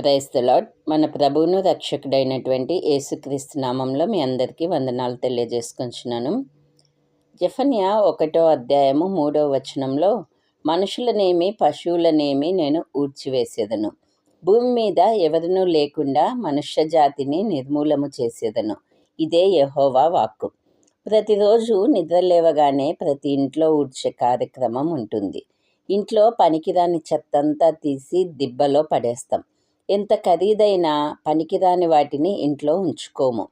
Praise the Lord మన ప్రభువును రక్షకుడైనటువంటి యేసుక్రీస్తు నామంలో మీ అందరికీ వందనాలు తెలియజేసుకుంటున్నాను. జఫన్యా ఒకటో అధ్యాయము మూడో వచనంలో మనుషులనేమి పశువులనేమి నేను ఊడ్చివేసేదను. భూమి మీద ఎవరినూ లేకుండా మనుష్య జాతిని నిర్మూలము చేసేదను. ఇదే యహోవా వాక్కు. ప్రతిరోజు నిద్రలేవగానే ప్రతి ఇంట్లో ఊడ్చే కార్యక్రమం ఉంటుంది. ఇంట్లో పనికిరాని చెత్తంతా తీసి దిబ్బలో పడేస్తాం. ఎంత ఖరీదైన పనికిరాని వాటిని ఇంట్లో ఉంచుకోము.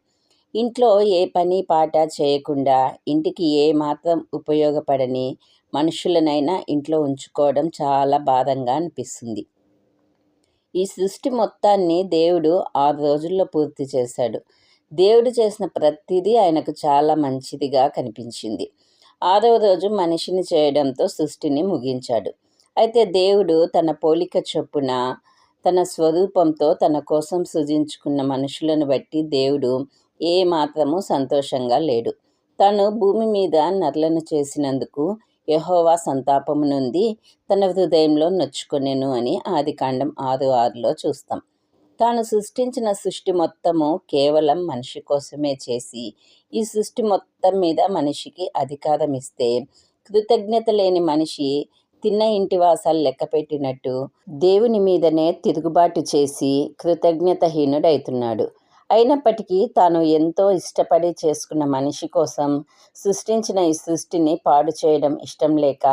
ఇంట్లో ఏ పని పాట చేయకుండా ఇంటికి ఏ మాత్రం ఉపయోగపడని మనుషులనైనా ఇంట్లో ఉంచుకోవడం చాలా బాధంగా అనిపిస్తుంది. ఈ సృష్టి మొత్తాన్ని దేవుడు ఆరు రోజుల్లో పూర్తి చేశాడు. దేవుడు చేసిన ప్రతిదీ ఆయనకు చాలా మంచిదిగా కనిపించింది. ఆరవ రోజు మనిషిని చేయడంతో సృష్టిని ముగించాడు. అయితే దేవుడు తన పోలిక చొప్పున తన స్వరూపంతో తన కోసం సృజించుకున్న మనుషులను బట్టి దేవుడు ఏ మాత్రము సంతోషంగా లేడు. తను భూమి మీద నర్లను చేసినందుకు యహోవా సంతాపము నుండి తన హృదయంలో నొచ్చుకొనెను అని ఆది కాండం ఆరు ఆరులో చూస్తాం. తాను సృష్టించిన సృష్టి మొత్తము కేవలం మనిషి కోసమే చేసి ఈ సృష్టి మొత్తం మీద మనిషికి అధికారం ఇస్తే కృతజ్ఞత లేని మనిషి తిన్న ఇంటి వాసాలు లెక్కపెట్టినట్టు దేవుని మీదనే తిరుగుబాటు చేసి కృతజ్ఞతహీనుడైతున్నాడు. అయినప్పటికీ తాను ఎంతో ఇష్టపడి చేసుకున్న మనిషి కోసం సృష్టించిన ఈ సృష్టిని పాడు చేయడం ఇష్టం లేక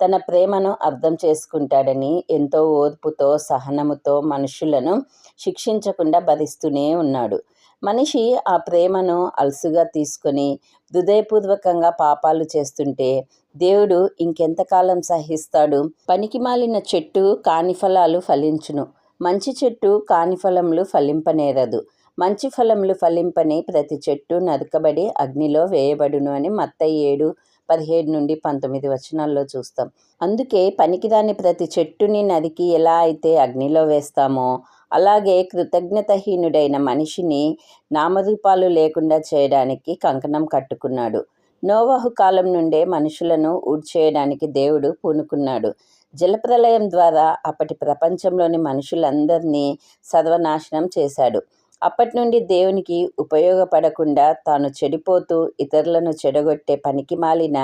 తన ప్రేమను అర్థం చేసుకుంటాడని ఎంతో ఓర్పుతో సహనముతో మనుషులను శిక్షించకుండా భరిస్తూనే ఉన్నాడు. మనిషి ఆ ప్రేమను అలసుగా తీసుకొని హృదయపూర్వకంగా పాపాలు చేస్తుంటే దేవుడు ఇంకెంతకాలం సహిస్తాడు? పనికి మాలిన చెట్టు కానిఫలాలు ఫలించును. మంచి చెట్టు కానిఫలములు ఫలింపనేరదు. మంచి ఫలములు ఫలింపని ప్రతి చెట్టు నరకబడి అగ్నిలో వేయబడును అని మత్త ఏడు పదిహేడు నుండి పంతొమ్మిది వచనాల్లో చూస్తాం. అందుకే పనికిరాని ప్రతి చెట్టుని నరికి ఎలా అయితే అగ్నిలో వేస్తామో అలాగే కృతజ్ఞతహీనుడైన మనిషిని నామరూపాలు లేకుండా చేయడానికి కంకణం కట్టుకున్నాడు. నోవాహు కాలం నుండే మనుషులను ఊడ్చేయడానికి దేవుడు పూనుకున్నాడు. జలప్రలయం ద్వారా అప్పటి ప్రపంచంలోని మనుషులందరినీ సర్వనాశనం చేశాడు. అప్పటి నుండి దేవునికి ఉపయోగపడకుండా తాను చెడిపోతూ ఇతరులను చెడగొట్టే పనికి మాలిన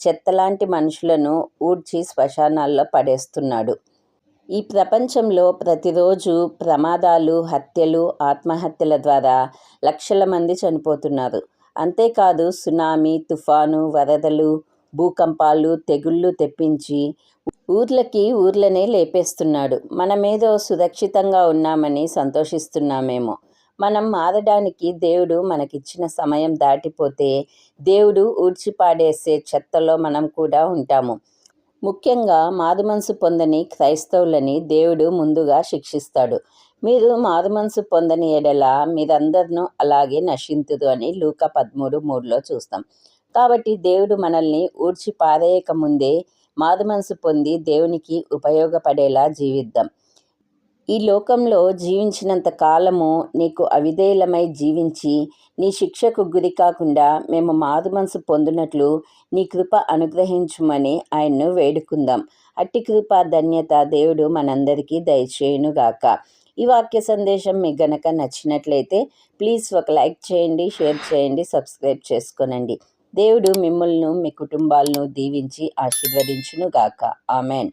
చెత్తలాంటి మనుషులను ఊడ్చి శ్మశానాల్లో పడేస్తున్నాడు. ఈ ప్రపంచంలో ప్రతిరోజు ప్రమాదాలు హత్యలు ఆత్మహత్యల ద్వారా లక్షల మంది చనిపోతున్నారు. అంతేకాదు సునామీ తుఫాను వరదలు భూకంపాలు తెగుళ్ళు తెప్పించి ఊర్లకి ఊర్లనే లేపేస్తున్నాడు. మనమేదో సురక్షితంగా ఉన్నామని సంతోషిస్తున్నామేమో. మనం మారడానికి దేవుడు మనకిచ్చిన సమయం దాటిపోతే దేవుడు ఊడ్చిపాడేసే చెత్తలో మనం కూడా ఉంటాము. ముఖ్యంగా మారుమనసు పొందని క్రైస్తవులని దేవుడు ముందుగా శిక్షిస్తాడు. మీరు మారుమనసు పొందని ఎడల మీరందరినూ అలాగే నశింతుదు అని లూక పదమూడు మూడులో చూస్తాం. కాబట్టి దేవుడు మనల్ని ఊడ్చి పారేయక ముందే మారుమనసు పొంది దేవునికి ఉపయోగపడేలా జీవిద్దాం. ఈ లోకంలో జీవించినంత కాలము నీకు అవిధేయులమై జీవించి నీ శిక్షకు గురి కాకుండా మేము మారుమనసు పొందినట్లు నీ కృప అనుగ్రహించుమని ఆయన్ను వేడుకుందాం. అట్టి కృప ధన్యత దేవుడు మనందరికీ దయచేయునుగాక. ఈ వాక్య సందేశం మీకు గనక నచ్చినట్లయితే ప్లీజ్ ఒక లైక్ చేయండి షేర్ చేయండి సబ్స్క్రైబ్ చేసుకోనండి. దేవుడు మిమ్మల్ని మీ కుటుంబాలను దీవించి ఆశీర్వదించునుగాక. ఆమెన్.